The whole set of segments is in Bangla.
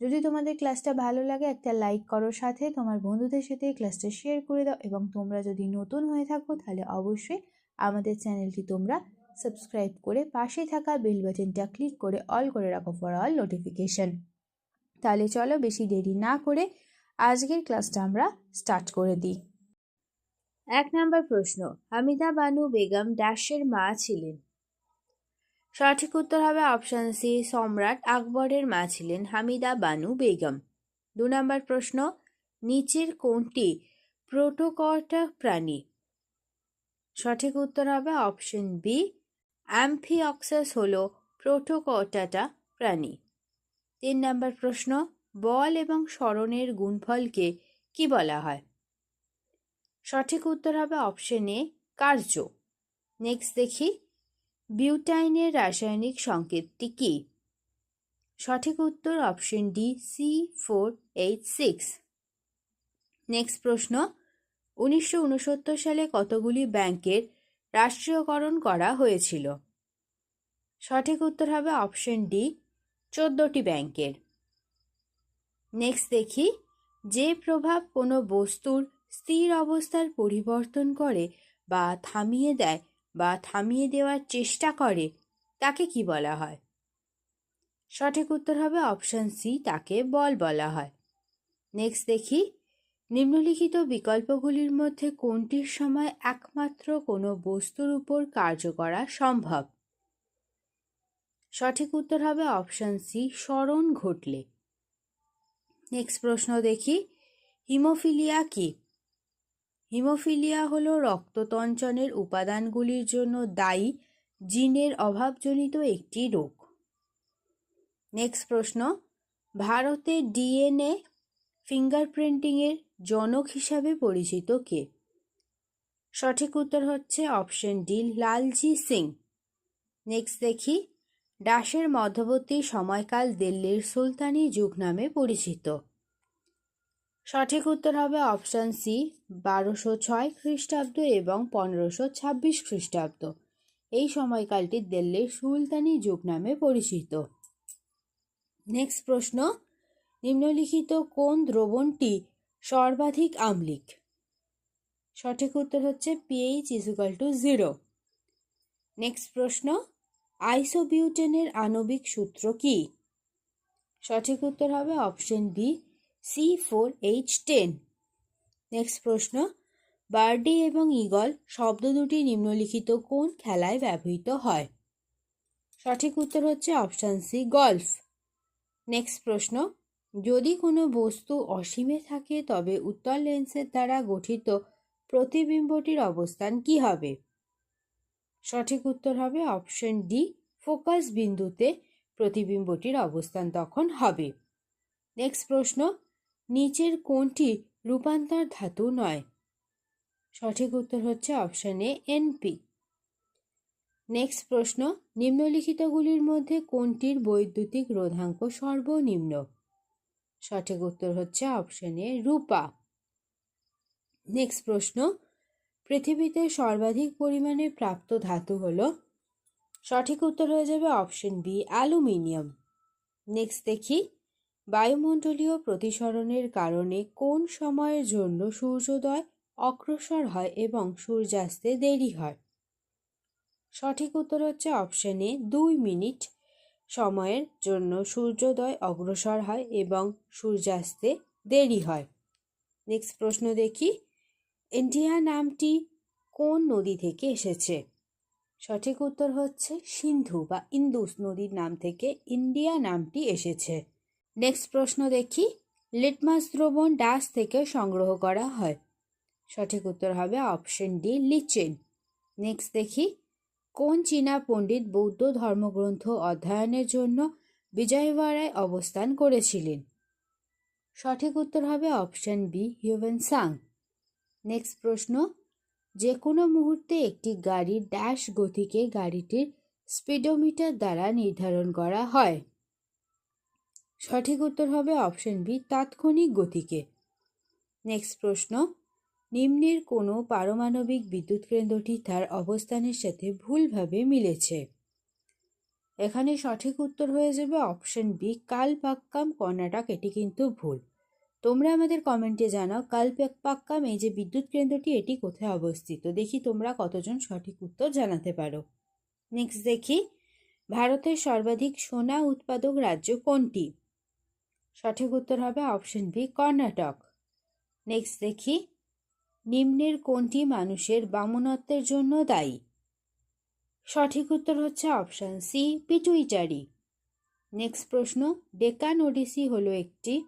যদি তোমাদের ক্লাসটা ভালো লাগে, একটা লাইক করো সাথে। তোমার বন্ধুদের সাথে ক্লাসটা শেয়ার করে দাও এবং তোমরা যদি নতুন হয়ে থাকো, তাহলে অবশ্যই আমাদের চ্যানেলটি তোমরা সাবস্ক্রাইব করে পাশে থাকা বেল বাটনটা ক্লিক করে অল করে রাখো ফর অল নোটিফিকেশন তাহলে চলো বেশি দেরি না করে আজকের ক্লাসটা আমরা স্টার্ট করে দিই। এক নম্বর প্রশ্ন হামিদা বানু বেগম ড্যাশের মা ছিলেন। সঠিক উত্তর হবে অপশান সি সম্রাট আকবরের মা ছিলেন হামিদা বানু বেগম। দু নম্বর প্রশ্ন, নিচের কোনটি প্রোটোকর্টা প্রাণী? সঠিক উত্তর হবে অপশন বি অ্যাম্ফিঅক্সাস হল প্রোটোকর্টাটা প্রাণী। তিন নম্বর প্রশ্ন, বল এবং স্মরণের গুণফলকে কি বলা হয়? সঠিক উত্তর হবে অপশন এ কার্য। নেক্সট দেখি। বিউটাইনের রাসায়নিক সংকেতটি কি? সঠিক উত্তর option D C four eight six next প্রশ্ন, উনিশশো উনসত্তর সালে কতগুলি ব্যাংকের রাষ্ট্রীয়করণ করা হয়েছিল? সঠিক উত্তর হবে অপশন ডি, চোদ্দটি ব্যাংকের। নেক্সট দেখি, যে প্রভাব কোনো বস্তুর স্থির অবস্থার পরিবর্তন করে বা থামিয়ে দেয় বা থামিয়ে দেওয়ার চেষ্টা করে, তাকে কি বলা হয়? সঠিক উত্তর হবে অপশান সি, তাকে বল বলা হয়। নেক্সট দেখি, নিম্নলিখিত বিকল্পগুলির মধ্যে কোনটির সময় একমাত্র কোনো বস্তুর উপর কার্য করা সম্ভব? সঠিক উত্তর হবে অপশান সি, স্মরণ ঘটলে। নেক্সট প্রশ্ন দেখি, হিমোফিলিয়া কি? হিমোফিলিয়া হলো রক্ততঞ্চনের উপাদানগুলির জন্য দায়ী জিনের অভাবজনিত একটি রোগ। নেক্সট প্রশ্ন, ভারতে ডিএনএ ফিঙ্গারপ্রিন্টিংয়ের জনক হিসাবে পরিচিত কে? সঠিক উত্তর হচ্ছে option D, Lalji Singh. Next দেখি ডাসের মধ্যবর্তী সময়কাল দিল্লির সুলতানি যুগ নামে পরিচিত। সঠিক উত্তর হবে অপশান সি, বারোশো ছয় খ্রিস্টাব্দ এবং পনেরোশো ছাব্বিশ খ্রিস্টাব্দ। এই সময়কালটি দিল্লির সুলতানি যুগ নামে পরিচিত। নেক্সট প্রশ্ন, নিম্নলিখিত কোন দ্রবণটি সর্বাধিক আম্লিক? সঠিক উত্তর হচ্ছে pH equal to zero next প্রশ্ন আইসোবিউটেনের আণবিক সূত্র কি? সঠিক উত্তর হবে option B C four H ten. Next প্রশ্ন, বার্ডি এবং ইগল শব্দ দুটি নিম্নলিখিত কোন খেলায় ব্যবহৃত হয়? সঠিক উত্তর হচ্ছে অপশান সি, গল্ফ। নেক্সট প্রশ্ন, যদি কোনো বস্তু অসীমে থাকে, তবে উত্তর লেন্সের দ্বারা গঠিত প্রতিবিম্বটির অবস্থান কি হবে? সঠিক উত্তর হবে অপশন ডি, ফোকাস বিন্দুতে প্রতিবিম্বটির অবস্থান তখন হবে। নেক্সট প্রশ্ন নিচের কোনটি রূপান্তর ধাতু নয়। সঠিক উত্তর হচ্ছে অপশন এ এনপি নেক্সট প্রশ্ন, নিম্নলিখিতগুলির মধ্যে কোনটির বৈদ্যুতিক রোধাঙ্ক সর্বনিম্ন? সঠিক উত্তর হচ্ছে অপশন এ, রূপা। নেক্সট প্রশ্ন, পৃথিবীতে সর্বাধিক পরিমাণে প্রাপ্ত ধাতু হল? সঠিক উত্তর হয়ে যাবে অপশন বি, অ্যালুমিনিয়াম। নেক্সট দেখি। বায়ুমণ্ডলীয় প্রতিসরণের কারণে কোন সময়ের জন্য সূর্যোদয় অগ্রসর হয় এবং সূর্যাস্তে দেরি হয়? সঠিক উত্তর হচ্ছে অপশানে দুই মিনিট সময়ের জন্য সূর্যোদয় অগ্রসর হয় এবং সূর্যাস্তে দেরি হয়। নেক্সট প্রশ্ন দেখি ইন্ডিয়া নামটি কোন নদী থেকে এসেছে? সঠিক উত্তর হচ্ছে সিন্ধু বা ইন্দুস নদীর নাম থেকে ইন্ডিয়া নামটি এসেছে। নেক্সট প্রশ্ন দেখি। লিটমাস দ্রবণ ডাস থেকে সংগ্রহ করা হয়। সঠিক উত্তর হবে অপশন ডি, লিচেন। নেক্সট দেখি। কোন চীনা পণ্ডিত বৌদ্ধ ধর্মগ্রন্থ অধ্যয়নের জন্য বিজয়ওয়াড়ায় অবস্থান করেছিলেন? সঠিক উত্তর হবে অপশন বি হিউভেন সাং নেক্সট প্রশ্ন। যে কোনো মুহূর্তে একটি গাড়ির ড্যাশ গতিকে গাড়িটির স্পিডোমিটার দ্বারা নির্ধারণ করা হয়। সঠিক উত্তর হবে অপশন বি, তাৎক্ষণিক গতিকে। নেক্সট প্রশ্ন, নিম্নের কোনো পারমাণবিক বিদ্যুৎ কেন্দ্রটি তার অবস্থানের সাথে ভুলভাবে মিলেছে? এখানে সঠিক উত্তর হয়ে যাবে অপশন বি, কালপাক্কাম, কর্ণাটক। এটি কিন্তু ভুল। তোমরা আমাদের কমেন্টে জানাও, কালপাক্কাম, এই যে বিদ্যুৎ কেন্দ্রটি, এটি কোথায় অবস্থিত? দেখি তোমরা কতজন সঠিক উত্তর জানাতে পারো। নেক্সট দেখি, ভারতের সর্বাধিক সোনা উৎপাদক রাজ্য কোনটি? সঠিক উত্তর হবে অপশন বি, কর্ণাটক। নেক্সট দেখি, নিম্নের কোনটি মানুষের বামনত্বের জন্য দায়ী? সঠিক উত্তর হচ্ছে অপশান সি, পিটুইটারি। নেক্সট প্রশ্ন, ডেকান ওডিসি হলো একটি।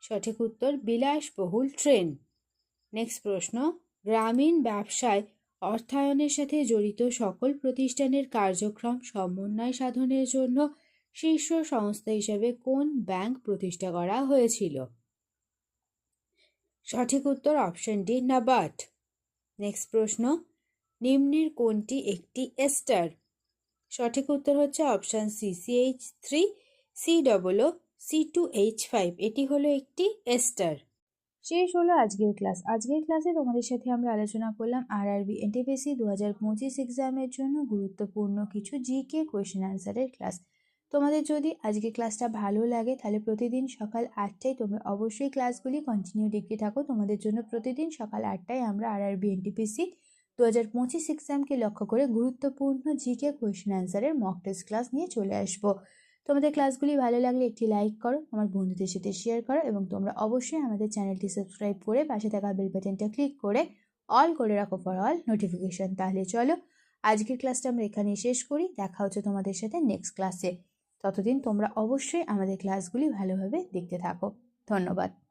সঠিক উত্তর, বিলাসবহুল ট্রেন। নেক্সট প্রশ্ন, গ্রামীণ ব্যবসায় অর্থায়নের সাথে জড়িত সকল প্রতিষ্ঠানের কার্যক্রম সমন্বয় সাধনের জন্য শীর্ষ সংস্থা হিসেবে কোন ব্যাংক প্রতিষ্ঠা করা হয়েছিল? সঠিক উত্তর অপশন ডি, নাবার্ড। নেক্সট প্রশ্ন, নিম্নের কোনটি একটি এস্টার? সঠিক উত্তর হচ্ছে option C C H three, C double O, C two H five. এটি হলো একটি এস্টার। শেষ হলো আজকের ক্লাস। আজকের ক্লাসে তোমাদের সাথে আমরা আলোচনা করলাম আর আর আরবি এনটিপিসি দু হাজার পঁচিশ এক্সামের জন্য গুরুত্বপূর্ণ কিছু জিকে কোয়েশ্চেন অ্যান্সারের ক্লাস তোমাদের যদি আজকে ক্লাসটা ভালো লাগে, তাহলে প্রতিদিন সকাল আটটায় তোমরা অবশ্যই ক্লাসগুলি কন্টিনিউ দেখতে থাকো। তোমাদের জন্য প্রতিদিন সকাল আটটায় আমরা আর আরবি এনটিপিসি দু হাজার পঁচিশ এক্সামকে লক্ষ্য করে গুরুত্বপূর্ণ জিকে কোয়েশ্চেন অ্যান্সারের মক টেস্ট ক্লাস নিয়ে চলে আসব। তোমাদের ক্লাসগুলি ভালো লাগলে একটি লাইক করো, আমার বন্ধুদের সাথে শেয়ার করো এবং তোমরা অবশ্যই আমাদের চ্যানেলটি সাবস্ক্রাইব করে পাশে থাকা বেল বাটনটা ক্লিক করে অল করে রাখো ফর অল নোটিফিকেশন তাহলে চলো, আজকের ক্লাসটা আমরা এখানেই শেষ করি, দেখা হচ্ছে তোমাদের সাথে নেক্সট ক্লাসে ততদিন তোমরা অবশ্যই আমাদের ক্লাসগুলি ভালোভাবে দেখতে থাকো। ধন্যবাদ।